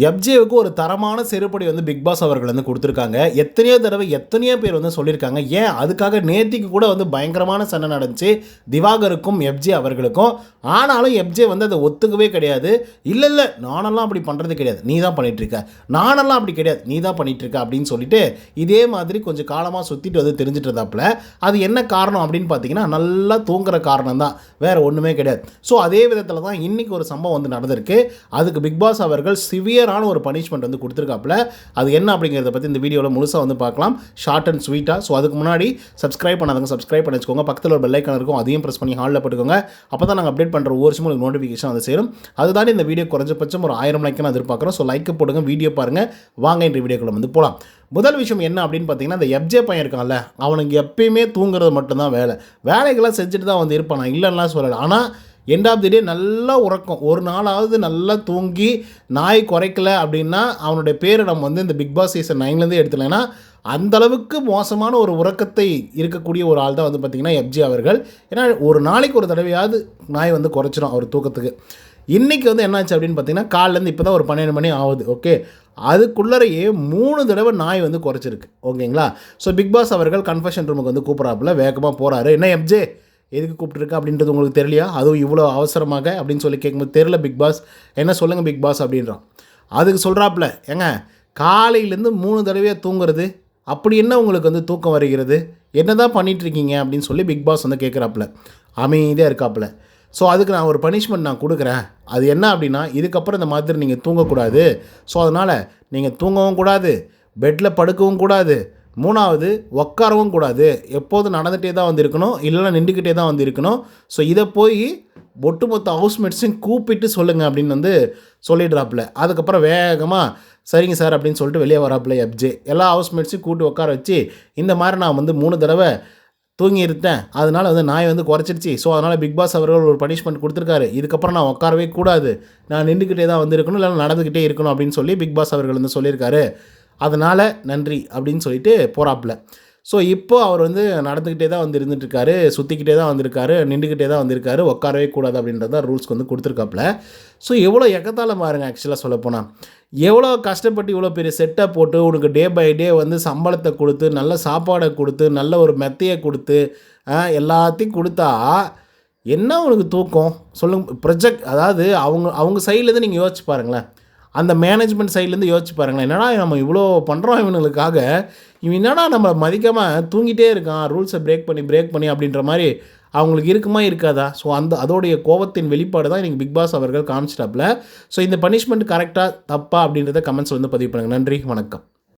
எஃப்ஜேவுக்கு ஒரு தரமான செருப்படி வந்து பிக் பாஸ் அவர்கள் வந்து கொடுத்துருக்காங்க. எத்தனையோ தடவை எத்தனையோ பேர் வந்து சொல்லியிருக்காங்க. ஏன்? அதுக்காக நேத்திக்கு கூட வந்து பயங்கரமான சண்டை நடந்துச்சு. திவாகருக்கும் எஃப்ஜே அவர்களுக்கும். ஆனாலும் எஃப்ஜே வந்து அதை ஒத்துக்கவே கிடையாது. இல்லை இல்லை நானெல்லாம் அப்படி பண்ணுறது கிடையாது. நீ தான் பண்ணிகிட்ருக்க இருக்க நானெல்லாம் அப்படி கிடையாது. நீ தான் பண்ணிகிட்ருக்க அப்படின்னு சொல்லிட்டு இதே மாதிரி கொஞ்சம் காலமாக சுற்றிட்டு வந்து தெரிஞ்சுட்டு இருந்தாப்புல அது என்ன காரணம் அப்படின்னு பார்த்தீங்கன்னா நல்லா தூங்குற காரணம் தான். வேறு ஒன்றுமே கிடையாது. ஸோ அதே விதத்தில் தான் இன்றைக்கி ஒரு சம்பவம் வந்து நடந்திருக்கு. அதுக்கு பிக் பாஸ் அவர்கள் சிவியர் சிவியரான ஒரு பனிஷ்மெண்ட் வந்து கொடுத்துருக்காப்புல. அது என்ன அப்படிங்கிறத பற்றி இந்த வீடியோவில் முழுசாக வந்து பார்க்கலாம். ஷார்ட் அண்ட் ஸ்வீட்டாக ஸோ அதுக்கு முன்னாடி சப்ஸ்கிரைப் பண்ணாதவங்க சப்ஸ்கிரைப் பண்ணி வச்சுக்கோங்க பக்கத்தில் ஒரு பெல்லைக்கான இருக்கும். அதையும் ப்ரெஸ் பண்ணி ஹாலில் போட்டுக்கோங்க. அப்போ தான் நாங்கள் அப்டேட் பண்ணுற ஒவ்வொரு உங்களுக்கு நோட்டிஃபிகேஷன் வந்து சேரும். அதுதான் இந்த வீடியோ குறைஞ்சபட்சம் ஒரு ஆயிரம் லைக் நான் எதிர்பார்க்குறோம் ஸோ லைக் போடுங்க வீடியோ பாருங்கள் வாங்க இந்த வீடியோக்குள்ள வந்து போகலாம் முதல் விஷயம் என்ன அப்படின்னு பார்த்தீங்கன்னா அந்த எப்ஜே பையன் இருக்கான்ல அவனுக்கு எப்பயுமே தூங்குறது மட்டும்தான் வேலை. வேலைகள்லாம் செஞ்சுட்டு தான் வந்து இருப்பான்? நான் இல்லைன்னா சொல்லலை. ஆனால் எண்ட் ஆஃப் தி டே நல்லா உறக்கம். ஒரு நாளாவது நல்லா தூங்கி நாய் குறைக்கல அப்படின்னா அவனுடைய பேரை நம்ம வந்து இந்த பிக் பாஸ் சீசன் நைன்லேருந்து எடுத்துலனா அந்த அளவுக்கு மோசமான ஒரு உறக்கத்தை இருக்கக்கூடிய ஒரு ஆள் தான் வந்து பார்த்திங்கன்னா எப்ஜி அவர்கள். ஏன்னா ஒரு நாளைக்கு ஒரு தடவையாவது நாய் வந்து குறைச்சிரும் அவர் தூக்கத்துக்கு. இன்றைக்கி வந்து என்னாச்சு அப்படின்னு பார்த்தீங்கன்னா காலிலேருந்து இப்போ தான் ஒரு பன்னெண்டு மணி ஆகுது ஓகே அதுக்குள்ளறையே மூணு தடவை நாய் வந்து குறைச்சிருக்கு ஓகேங்களா ஸோ பிக் பாஸ் அவர்கள் கன்ஃபெஷன் ரூமுக்கு வந்து கூப்பிட்றாப்புல வேகமாக போகிறாரு என்ன எப்ஜே எதுக்கு கூப்பிட்டுருக்கா அப்படின்றது உங்களுக்கு தெரியலையா? அதுவும் இவ்வளோ அவசரமாக அப்படின்னு சொல்லி கேட்கும்போது தெரில பிக் பாஸ் என்ன சொல்லுங்கள் பிக் பாஸ் அப்படின்றான். அதுக்கு சொல்கிறாப்புல ஏங்க காலையிலேருந்து மூணு தடவையாக தூங்குறது அப்படி என்ன உங்களுக்கு வந்து தூக்கம் வருகிறது? என்ன தான் பண்ணிகிட்ருக்கீங்க அப்படின்னு சொல்லி பிக் பாஸ் வந்து கேட்குறாப்புல. அமைதியாக இருக்காப்புல. ஸோ அதுக்கு நான் ஒரு பனிஷ்மெண்ட் நான் கொடுக்குறேன். அது என்ன அப்படின்னா இதுக்கப்புறம் இந்த மாதிரி நீங்கள் தூங்கக்கூடாது. ஸோ அதனால் நீங்கள் தூங்கவும் கூடாது பெட்டில் படுக்கவும் கூடாது மூணாவது உட்காரவும் கூடாது. எப்போதும் நடந்துகிட்டே தான் வந்திருக்கணும் இல்லைனா இல்லைன்னா நின்றுக்கிட்டே தான் வந்திருக்கணும். ஸோ இதை போய் ஒட்டுமொத்த ஹவுஸ்மேட்ஸையும் கூப்பிட்டு சொல்லுங்கள் அப்படின்னு வந்து சொல்லிடுறாப்புல. அதுக்கப்புறம் வேகமாக சரிங்க சார் அப்படின்னு சொல்லிட்டு வெளியே வராப்புல எப்ஜே எல்லா ஹவுஸ்மேட்ஸையும் கூப்பிட்டு உட்கார வச்சு இந்த மாதிரி நான் வந்து மூணு தடவை தூங்கியிருந்தேன். அதனால் வந்து நாய் வந்து குறைச்சிருச்சு. ஸோ அதனால் பிக் பாஸ் அவர்கள் ஒரு பனிஷ்மெண்ட் கொடுத்துருக்காரு. இதுக்கப்புறம் நான் உட்காரவே கூடாது. நான் நின்றுக்கிட்டே தான் வந்திருக்கணும் இல்லை நடந்துக்கிட்டே இருக்கணும் அப்படின்னு சொல்லி பிக் பாஸ் அவர்கள் வந்து சொல்லியிருக்காரு. அதனால் நன்றி அப்படின்னு சொல்லிட்டு போகிறாப்புல ஸோ இப்போ அவர் வந்து நடந்துக்கிட்டே தான் வந்து இருந்துட்டுருக்காரு சுற்றிக்கிட்டே தான் வந்திருக்காரு நின்றுக்கிட்டே தான் வந்திருக்காரு உட்காரவே கூடாது அப்படின்றது தான் ரூல்ஸ்க்கு வந்து கொடுத்துருக்காப்புல. ஸோ எவ்வளோ எக்கத்தால பாருங்க ஆக்சுவலாக சொல்லப்போனால் எவ்வளோ கஷ்டப்பட்டு இவ்வளோ பெரிய செட்டை போட்டு உனக்கு டே பை டே வந்து சம்பளத்தை கொடுத்து நல்ல சாப்பாடை கொடுத்து நல்ல ஒரு மெத்தையை கொடுத்து எல்லாத்தையும் கொடுத்தா என்ன உனக்கு தூக்கம்? சொல்லுங்க ப்ரொஜெக்ட் அதாவது அவங்க அவங்க சைட்லேருந்து நீங்கள் யோசிச்சு பாருங்களேன். அந்த மேனேஜ்மெண்ட் சைட்லேருந்து யோசிச்சு பாருங்களேன் என்னடா நம்ம இவ்வளோ பண்ணுறோம் இவனுங்களுக்காக? இவன் என்னடா நம்ம மதிக்காமல் தூங்கிட்டே இருக்கான் ரூல்ஸை பிரேக் பண்ணி பிரேக் பண்ணி அப்படின்ற மாதிரி அவங்களுக்கு இருக்குமா இருக்காதா? ஸோ அந்த அதோடைய கோபத்தின் வெளிப்பாடு தான் எனக்கு பிக் பாஸ் அவர்கள் காமிச்சிட்டாப்பில். ஸோ இந்த பனிஷ்மெண்ட் கரெக்டாக தப்பா அப்படின்றத கமெண்ட்ஸ் வந்து பதிவு பண்ணுங்கள் நன்றி வணக்கம்.